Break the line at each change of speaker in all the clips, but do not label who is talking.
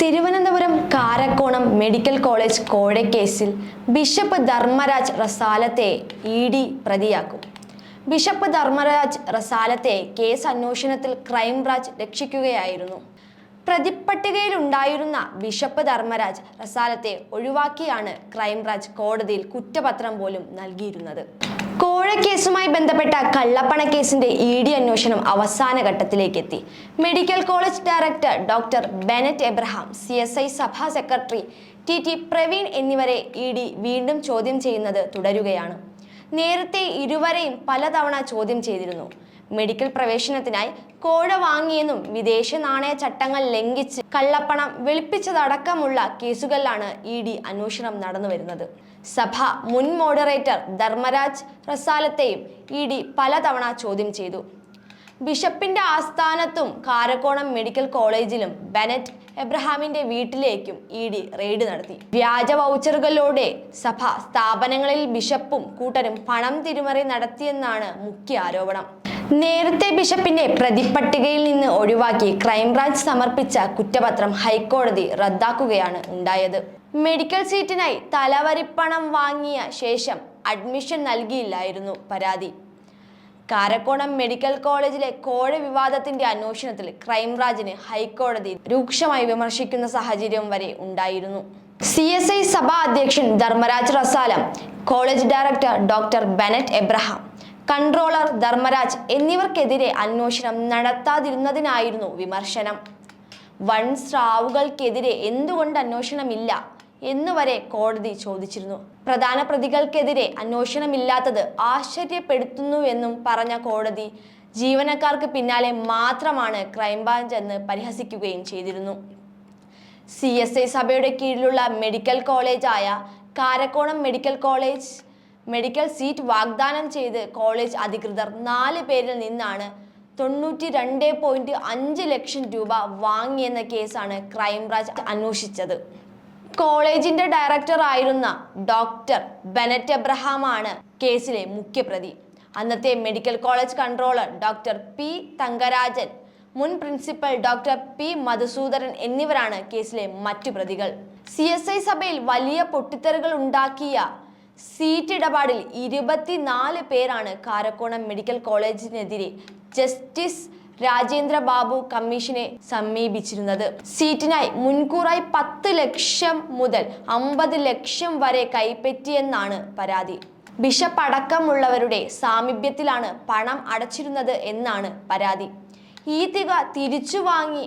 Thiruvananthapuram Karakonam medical college കോഴക്കേസിൽ bishop Dharmaraj റസാലത്തെ E D പ്രതിയാക്കും. ബിഷപ്പ് ധർമ്മരാജ് റസാലത്തെ കേസ് അന്വേഷണത്തിൽ ക്രൈംബ്രാഞ്ച് രക്ഷിക്കുകയായിരുന്നു. പ്രതിപ്പട്ടികയിലുണ്ടായിരുന്ന ബിഷപ്പ് ധർമ്മരാജ് റസാലത്തെ ഒഴിവാക്കിയാണ് ക്രൈംബ്രാഞ്ച് കോടതിയിൽ കുറ്റപത്രം പോലും നൽകിയിരുന്നത്. കോഴക്കേസുമായി ബന്ധപ്പെട്ട കള്ളപ്പണക്കേസിന്റെ ഇ ഡി അന്വേഷണം അവസാന ഘട്ടത്തിലേക്ക് എത്തി medical college director doctor Bennet Abraham C S I സഭാ സെക്രട്ടറി ടി ടി പ്രവീൺ എന്നിവരെ ഇ ഡി വീണ്ടും ചോദ്യം ചെയ്യുന്നത് തുടരുകയാണ്. നേരത്തെ ഇരുവരെയും പലതവണ ചോദ്യം ചെയ്തിരുന്നു. മെഡിക്കൽ പ്രവേശനത്തിനായി കോഴ വാങ്ങിയെന്നും വിദേശ നാണയ ചട്ടങ്ങൾ ലംഘിച്ച് കള്ളപ്പണം വെളുപ്പിച്ചതടക്കമുള്ള കേസുകളിലാണ് ഇ ഡി അന്വേഷണം നടന്നുവരുന്നത് സഭ മുൻ മോഡറേറ്റർ ധർമ്മരാജ് റസാലത്തെയും ഇ ഡി പലതവണ ചോദ്യം ചെയ്തു. ബിഷപ്പിന്റെ ആസ്ഥാനത്തും കാരക്കോണം മെഡിക്കൽ കോളേജിലും ബെനറ്റ് എബ്രഹാമിന്റെ വീട്ടിലേക്കും ഇ ഡി റെയ്ഡ് നടത്തി. വ്യാജ വൗച്ചറുകളിലൂടെ സഭ സ്ഥാപനങ്ങളിൽ ബിഷപ്പും കൂട്ടരും പണം തിരിമറി നടത്തിയെന്നാണ് മുഖ്യ ആരോപണം. നേരത്തെ ബിഷപ്പിനെ പ്രതിപ്പട്ടികയിൽ നിന്ന് ഒഴിവാക്കി ക്രൈംബ്രാഞ്ച് സമർപ്പിച്ച കുറ്റപത്രം ഹൈക്കോടതി റദ്ദാക്കുകയാണ് ഉണ്ടായത്. മെഡിക്കൽ സീറ്റിനായി തലവരിപ്പണം വാങ്ങിയ ശേഷം അഡ്മിഷൻ നൽകിയില്ലായിരുന്നു പരാതി. കാരക്കോണം മെഡിക്കൽ കോളേജിലെ കോഴ വിവാദത്തിന്റെ അന്വേഷണത്തിൽ ക്രൈംബ്രാഞ്ചിന് ഹൈക്കോടതി രൂക്ഷമായി വിമർശിക്കുന്ന സാഹചര്യം വരെ ഉണ്ടായിരുന്നു. സി എസ് ഐ സഭാ അധ്യക്ഷൻ Dharmaraj Rasalam college director doctor Bennet Abraham controller Dharmaraj എന്നിവർക്കെതിരെ അന്വേഷണം നടത്താതിരുന്നതിനായിരുന്നു വിമർശനം. വൺ സ്രാവുകൾക്കെതിരെ എന്തുകൊണ്ട് അന്വേഷണമില്ല എന്നുവരെ കോടതി ചോദിച്ചിരുന്നു. പ്രധാന പ്രതികൾക്കെതിരെ അന്വേഷണമില്ലാത്തത് ആശ്ചര്യപ്പെടുത്തുന്നുവെന്നും പറഞ്ഞ കോടതി ജീവനക്കാർക്ക് പിന്നാലെ മാത്രമാണ് ക്രൈംബ്രാഞ്ച് എന്ന് പരിഹസിക്കുകയും ചെയ്തിരുന്നു. സി എസ് ഐ സഭയുടെ കീഴിലുള്ള medical കോളേജായ Karakonam medical college medical seat വാഗ്ദാനം ചെയ്ത് കോളേജ് അധികൃതർ നാല് പേരിൽ നിന്നാണ് തൊണ്ണൂറ്റി രണ്ട് പോയിന്റ് അഞ്ച് ലക്ഷം രൂപ വാങ്ങിയെന്ന കേസാണ് ക്രൈംബ്രാഞ്ച് അന്വേഷിച്ചത്. കോളേജിന്റെ ഡയറക്ടർ ആയിരുന്ന ഡോക്ടർ ബെനറ്റ് എബ്രഹാം ആണ് കേസിലെ മുഖ്യപ്രതി. അന്നത്തെ medical college controller doctor P Thankarajan മുൻ പ്രിൻസിപ്പൽ ഡോക്ടർ പി മധുസൂദരൻ എന്നിവരാണ് കേസിലെ മറ്റു പ്രതികൾ. സി സഭയിൽ വലിയ പൊട്ടിത്തെറികൾ ഉണ്ടാക്കിയ സീറ്റ് ഇടപാടിൽ ഇരുപത്തിനാല് പേരാണ് കാരക്കോണം മെഡിക്കൽ കോളേജിനെതിരെ ജസ്റ്റിസ് രാജേന്ദ്ര ബാബു കമ്മീഷനെ സമീപിച്ചിരുന്നത്. സീറ്റിനായി മുൻകൂറായി പത്ത് ലക്ഷം മുതൽ അമ്പത് ലക്ഷം വരെ കൈപ്പറ്റിയെന്നാണ് പരാതി. ബിഷപ്പ് അടക്കമുള്ളവരുടെ സാമീപ്യത്തിലാണ് പണം അടച്ചിരുന്നത് എന്നാണ് പരാതി. ഈ തുക തിരിച്ചു വാങ്ങി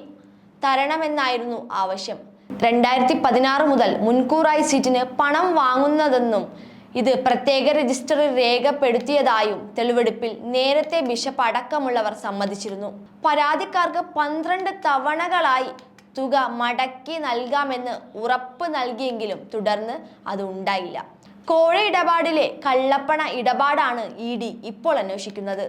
തരണമെന്നായിരുന്നു ആവശ്യം. രണ്ടായിരത്തി പതിനാറ് മുതൽ മുൻകൂറായി സീറ്റിന് പണം വാങ്ങുന്നതെന്നും ഇത് പ്രത്യേക രജിസ്റ്ററിൽ രേഖപ്പെടുത്തിയതായും തെളിവെടുപ്പിൽ നേരത്തെ ബിഷപ്പ് അടക്കമുള്ളവർ സമ്മതിച്ചിരുന്നു. പരാതിക്കാർക്ക് പന്ത്രണ്ട് തവണകളായി തുക മടക്കി നൽകാമെന്ന് ഉറപ്പ് നൽകിയെങ്കിലും തുടർന്ന് അത് ഉണ്ടായില്ല. കോഴ ഇടപാടിലെ കള്ളപ്പണ ഇടപാടാണ് ഇ ഡി ഇപ്പോൾ അന്വേഷിക്കുന്നത്.